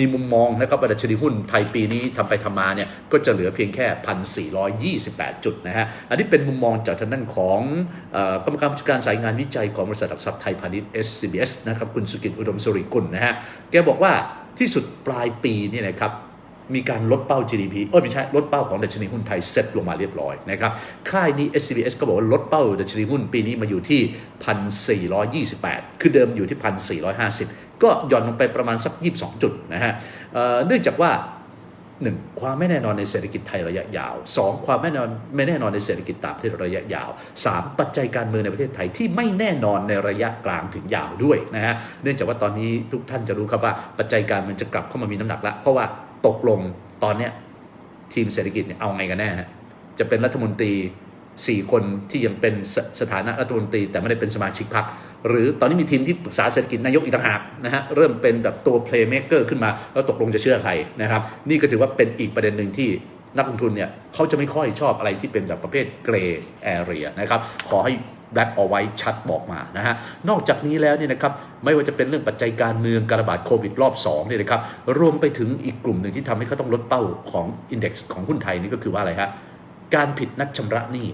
มีมุมมองนะครับว่าดัชนีหุ้นไทยปีนี้ทำไปทำมาเนี่ยก็จะเหลือเพียงแค่ 1,428 จุดนะฮะ อันนี้เป็นมุมมองจากทางด้านของกรรมการผู้จัดการสายงานวิจัยของบริษัทหลักทรัพย์ไทยพาณิชย์ SCBS นะครับคุณสุกิจอุดมสุริกุลนะฮะ แกบอกว่าที่สุดปลายปีเนี่ยนะครับมีการลดเป้า GDP เอ้ไม่ใช่ลดเป้าของดัชนีหุ้นไทยเซ็ตลงมาเรียบร้อยนะครับค่ายนี้ SCBS ก็บอกว่าลดเป้าดัชนีหุ้นปีนี้มาอยู่ที่ 1,428 คือเดิมอยู่ที่ 1,450 ก็หย่อนลงไปประมาณสัก 22 จุดนะฮะเนื่องจากว่า 1. ความไม่แน่นอนในเศรษฐกิจไทยระยะยาว 2. ความไม่แน่นอนไม่แน่นอนในเศรษฐกิจต่างประเทศระยะยาว 3. ปัจจัยการเมืองในประเทศไทยที่ไม่แน่นอนในระยะกลางถึงยาวด้วยนะฮะเนื่องจากว่าตอนนี้ทุกท่านจะรู้ครับว่าปัจจัยการเมืองจะกลับเข้ามามีน้ำหนักล้วเพราะว่าตกลงตอนเนี้ยทีมเศรษฐกิจเนี่ยเอาไงกันแน่ฮะจะเป็นรัฐมนตรี 4 คนที่ยังเป็นสสถานะรัฐมนตรี แต่ไม่ได้เป็นสมาชิกพรรคหรือตอนนี้มีทีมที่ปรึกษาเศรษฐกิจนายกอีกต่างหากนะฮะเริ่มเป็นแบบตัวเพลย์เม k เกอร์ขึ้นมา แล้วตกลงจะเชื่อใครนะครับนี่ก็ถือว่าเป็นอีกประเด็นหนึ่งที่นักลงทุนเนี่ยเขาจะไม่ค่อยชอบอะไรที่เป็นแบบประเภทเกรย์แอเรียนะครับขอให้แบล็กเอาไว้ชัดบอกมานะฮะนอกจากนี้แล้วเนี่ยนะครับไม่ว่าจะเป็นเรื่องปัจจัยการเมืองการระบาดโควิดรอบ2เนี่ยนะครับรวมไปถึงอีกกลุ่มหนึ่งที่ทำให้เขาต้องลดเป้าของอินด็กซ์ของหุ้นไทยนี่ก็คือว่าอะไรฮะ การผิดนัดชำระหนี้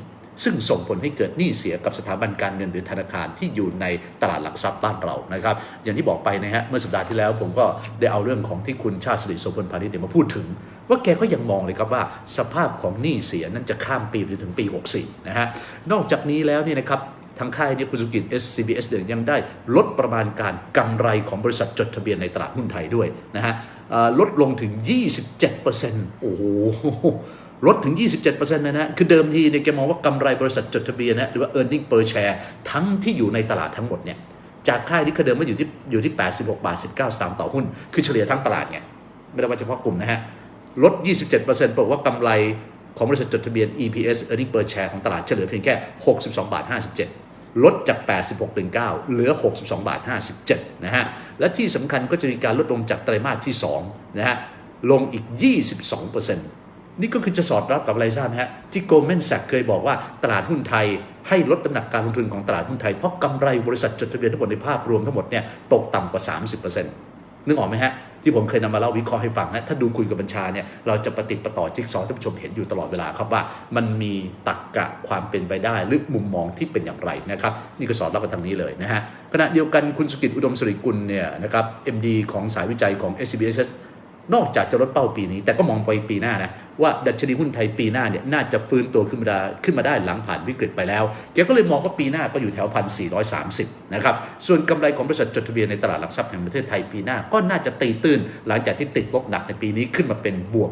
ซึ่งส่งผลให้เกิดหนี้เสียกับสถาบันการเงินหรือธนาคารที่อยู่ในตลาดหลักทรัพย์บ้านเรานะครับ อย่างที่บอกไปนะฮะเมื่อสัปดาห์ที่แล้วผมก็ได้เอาเรื่องของที่คุณชาติสิริโสพลพาณิชย์มาพูดถึง ว่าแกก็ยังมองเลยครับว่า สภาพของหนี้เสียนั้นจะข้ามปีไปถึงปี 64นะฮะนอกจากนี้แล้วเนี่ยนะครับ ทางค่ายนี่ยคุณสุกิจ SCBS เดิยังได้ลดประมาณการกำไรของบริษัทจดทะเบียนในตลาดหุ้นไทยด้วยนะฮะลดลงถึง 27%โอ้โหลดถึง 27%นะฮะคือเดิมทีเนี่ยแกมองว่ากำไรบริษัทจดทะเบียนนะหรือว่า earning per share ทั้งที่อยู่ในตลาดทั้งหมดเนี่ยจากค่ายที่เคยเดิมว่าอยู่ที่อยู่ที่ 86 บาท 19 สตางค์ต่อหุ้น คือเฉลี่ยทั้งตลาดไงไม่ได้ว่าเฉพาะกลุ่มนะฮะลด 27%แปลว่ากำไรของบริษัทจดทะเบียน EPS earning per share ของตลาดเฉลี่ยเพียงแค่ 62 บาท 57 ลดจาก 86.9เหลือ 62 บาท 57 นะฮะ และที่สำคัญก็จะมีการลดลงจากไตรมาสที่ 2 นะฮะ ลงอีก 22%นี่ก็คือจะสอดรับกับอะไรทราบฮะ ที่โกลแมนแซกเคยบอกว่าตลาดหุ้นไทยให้ลดน้ำหนักการลงทุนของตลาดหุ้นไทย เพราะกำไรบริษัทจดทะเบียนทั้งหมดในภาพรวมทั้งหมดเนี่ยตกต่ำกว่า 30% นึกออกไหมฮะที่ผมเคยนำมาเล่าวิเคราะห์ให้ฟังนะถ้าดูคุยกับบัญชาเนี่ยเราจะปฏิดประต่อจิ๊กซอว์ท่านผู้ชมเห็นอยู่ตลอดเวลาครับว่า มันมีตรกกะความเป็นไปได้ หรือมุมมองที่เป็นอย่างไรนะครับนี่ก็สอดรับมาทางนี้เลยนะฮะขณะเดียวกันคุณสุกิจอุดมสริกุลเนี่ยนะครับ MD ของสายวิจัยของ SBS นอกจากจะลดเป้าปีนี้ แต่ก็มองไปปีหน้านะ ว่าดัชนีหุ้นไทยปีหน้าเนี่ยน่าจะฟื้นตัวขึ้นมาขึ้นมาได้หลังผ่านวิกฤตไปแล้วแกก็เลยมองว่าปีหน้าก็อยู่แถวพันสี่ร้อยสามสิบนะครับส่วนกำไรของบริษัทจดทะเบียนในตลาดหลักทรัพย์แห่งประเทศไทยปีหน้าก็น่าจะตีตื้น หลังจากที่ติดลบหนักในปีนี้ขึ้นมาเป็นบวก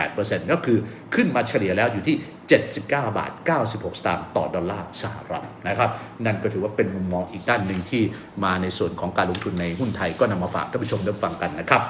28%ก็คือขึ้นมาเฉลี่ยแล้วอยู่ที่ 79 บาท 96 สตางค์ต่อดอลลาร์สหรัฐนะครับนั่นก็ถือว่าเป็นมุมมองอีกด้านหนึ่งที่มาในส่วนของการลงทุนในหุ้นไทยก็นำมาฝากท่านผู้ชมได้ฟังกันนะครับ